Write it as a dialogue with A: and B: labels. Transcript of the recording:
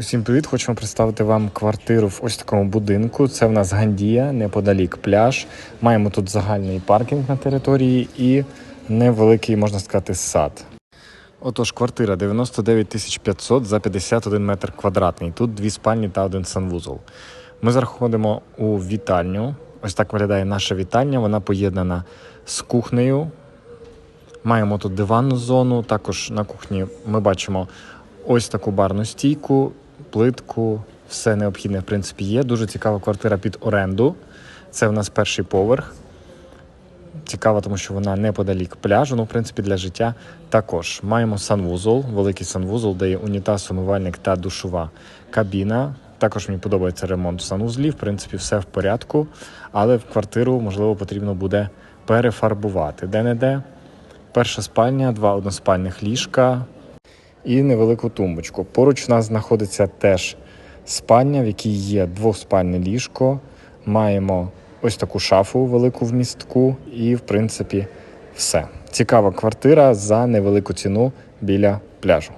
A: Усім привіт! Хочемо представити вам квартиру в ось такому будинку. Це в нас Гандія, неподалік пляж. Маємо тут загальний паркінг на території і невеликий, можна сказати, сад. Отож, квартира 99 тисяч 500 за 51 метр квадратний. Тут дві спальні та один санвузол. Ми заходимо у вітальню. Ось так виглядає наша вітальня. Вона поєднана з кухнею. Маємо тут диванну зону. Також на кухні ми бачимо ось таку барну стійку, плитку. Все необхідне, в принципі, є. Дуже цікава квартира під оренду. Це в нас перший поверх. Цікава, тому що вона неподалік пляжу. Ну, в принципі, для життя також. Маємо санвузол, великий санвузол, де є унітаз, умивальник та душова кабіна. Також мені подобається ремонт санузлів. В принципі, все в порядку. Але в квартиру, можливо, потрібно буде перефарбувати. Де-не-де. Перша спальня, два односпальних ліжка і невелику тумбочку. Поруч у нас знаходиться теж спальня, в якій є двоспальне ліжко. Маємо ось таку шафу велику в містку, і, в принципі, все. Цікава квартира за невелику ціну біля пляжу.